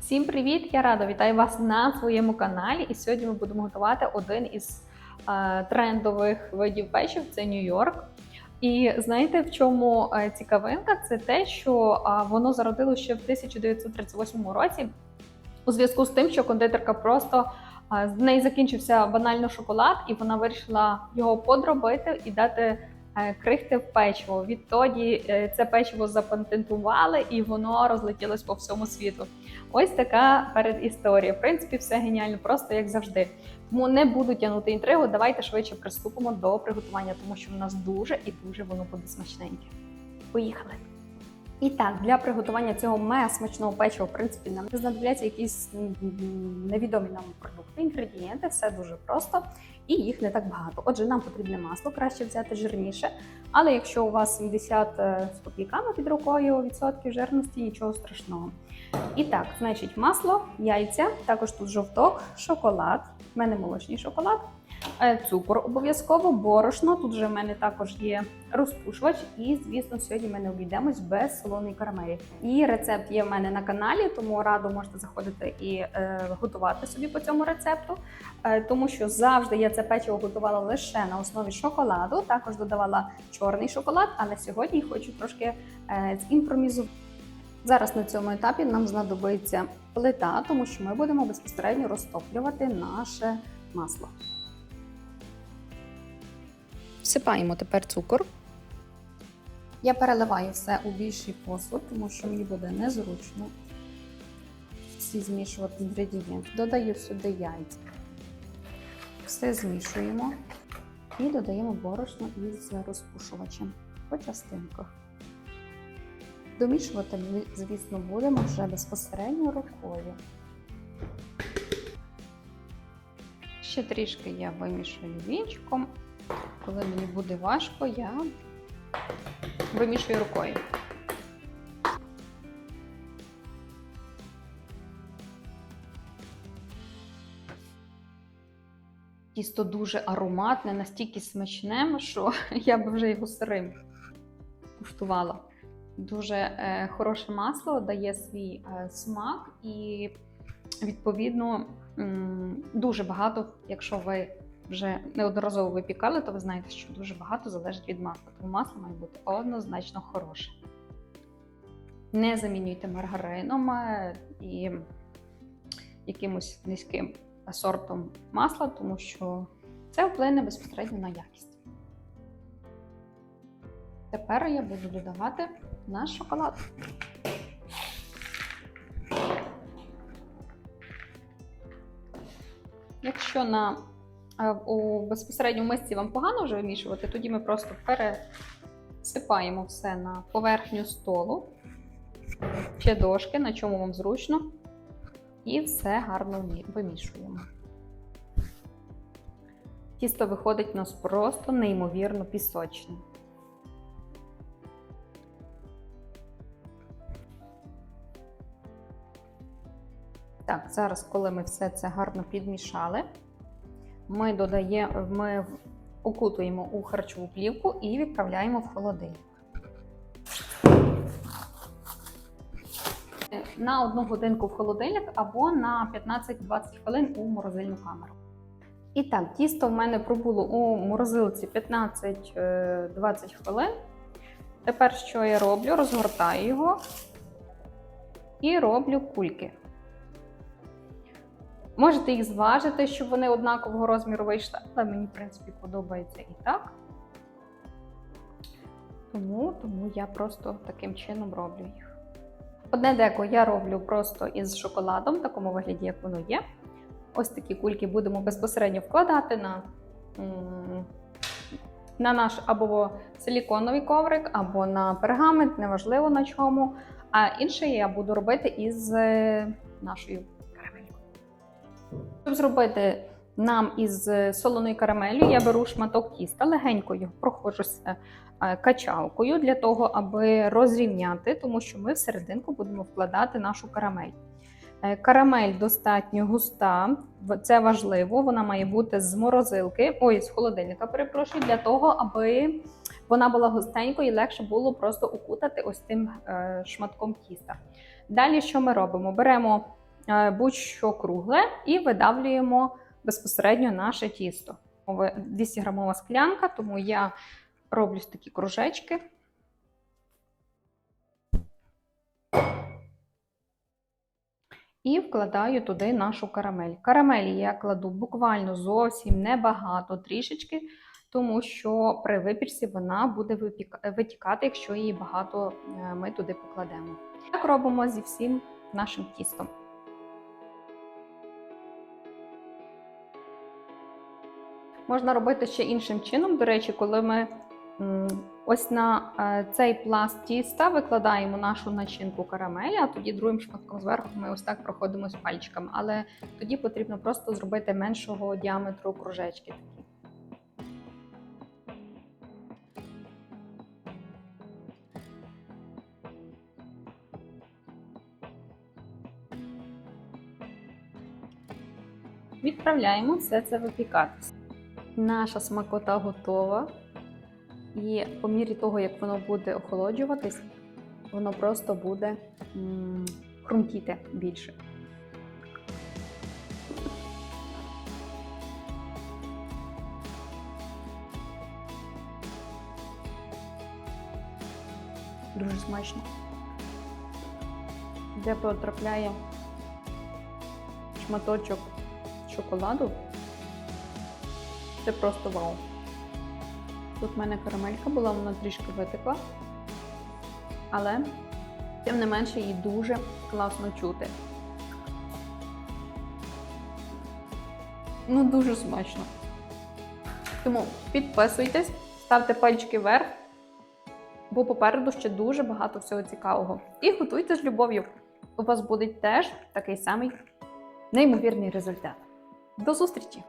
Всім привіт! Я рада вітаю вас на своєму каналі. І сьогодні ми будемо готувати один із е, трендових видів печив це Нью-Йорк. І знаєте, в чому е, цікавинка? Це те, що е, воно зародило ще в 1938 році у зв'язку з тим, що кондитерка просто е, з неї закінчився банально шоколад, і вона вирішила його подробити і дати крихти в печиво. Відтоді е, це печиво запатентували і воно розлетілось по всьому світу. Ось така передісторія. В принципі, все геніально, просто як завжди. Тому не буду тягнути інтригу. Давайте швидше приступимо до приготування, тому що в нас дуже і дуже воно буде смачненьке. Поїхали! І так, для приготування цього мега смачного печива, в принципі, нам не знадобляться якісь невідомі нам інгредієнти, все дуже просто і їх не так багато. Отже, нам потрібне масло, краще взяти жирніше. Але якщо у вас 70 е, з копійками під рукою відсотків жирності, нічого страшного. І так, значить, масло, яйця, також тут жовток, шоколад. В мене молочний шоколад, е, цукор обов'язково, борошно. Тут вже в мене також є розпушувач, і, звісно, сьогодні ми не обійдемось без солоної карамелі. І рецепт є в мене на каналі, тому радо можете заходити і е, готувати собі по цьому рецепту, е, тому що завжди я це печиво готувала лише на основі шоколаду. Також додавала чорний шоколад, але сьогодні хочу трошки е, зімпровізувати. Зараз на цьому етапі нам знадобиться плита, тому що ми будемо безпосередньо розтоплювати наше масло. Всипаємо тепер цукор. Я переливаю все у більший посуд, тому що мені буде незручно всі змішувати інгредієнти. Додаю сюди яйця. Все змішуємо і додаємо борошно із розпушувачем по частинках. Домішувати ми, звісно, будемо вже безпосередньо рукою. Ще трішки я вимішую вінчиком. Коли мені буде важко, я вимішую рукою. Тісто дуже ароматне, настільки смачне, що я би вже його сирим куштувала. Дуже е, хороше масло дає свій е, смак, і відповідно дуже багато, якщо ви вже неодноразово випікали, то ви знаєте, що дуже багато залежить від масла. Тому масло має бути однозначно хороше. Не замінюйте маргарином е, і якимось низьким сортом масла, тому що це вплине безпосередньо на якість. Тепер я буду додавати наш шоколад. Якщо на е, у безпосередньо мисці вам погано вже вимішувати, тоді ми просто пересипаємо все на поверхню столу чи дошки, на чому вам зручно, і все гарно вимішуємо. Тісто виходить у нас просто неймовірно пісочне. Так, зараз, коли ми все це гарно підмішали, ми додаємо, ми окутуємо у харчову плівку і відправляємо в холодильник. На одну годинку в холодильник або на 15-20 хвилин у морозильну камеру. І так, тісто в мене пробуло у морозилці 15-20 хвилин. Тепер що я роблю? Розгортаю його і роблю кульки. Можете їх зважити, щоб вони однакового розміру вийшли, але мені, в принципі, подобається і так. Тому, тому я просто таким чином роблю їх. Одне деко я роблю просто із шоколадом, в такому вигляді, як воно є. Ось такі кульки будемо безпосередньо вкладати на, на наш або силіконовий коврик, або на пергамент, неважливо на чому. А інше я буду робити із е, нашою. Щоб зробити нам із солоною карамелью, я беру шматок тіста, легенько його проходжуся е, качалкою для того, аби розрівняти, тому що ми всерединку будемо вкладати нашу карамель. Е, Карамель достатньо густа, це важливо. Вона має бути з морозилки, ой, з холодильника, перепрошую, для того, аби вона була густенькою і легше було просто укутати ось тим е, шматком тіста. Далі що ми робимо? Беремо е, будь-що кругле і видавлюємо безпосередньо наше тісто. 200 грамова склянка, тому я роблю такі кружечки. І вкладаю туди нашу карамель. Карамелі я кладу буквально зовсім небагато, трішечки, тому що при випічці вона буде витікати, якщо її багато е, ми туди покладемо. Так робимо зі всім нашим тістом. Можна робити ще іншим чином. До речі, коли ми ось на е, цей пласт тіста викладаємо нашу начинку карамелі, а тоді другим шматком зверху ми ось так проходимось пальчиками. Але тоді потрібно просто зробити меншого діаметру кружечки. Відправляємо все це випікатися. Наша смакота готова. І по мірі того, як воно буде охолоджуватись, воно просто буде м, хрумтіти більше. Дуже смачно. Де потрапляє шматочок шоколаду. Це просто вау. Тут в мене карамелька була, вона трішки витекла. Але, тим не менше, її дуже класно чути. Ну, дуже смачно. Тому підписуйтесь, ставте пальчики вверх, бо попереду ще дуже багато всього цікавого. І готуйте з любов'ю. У вас буде теж такий самий неймовірний результат. До зустрічі!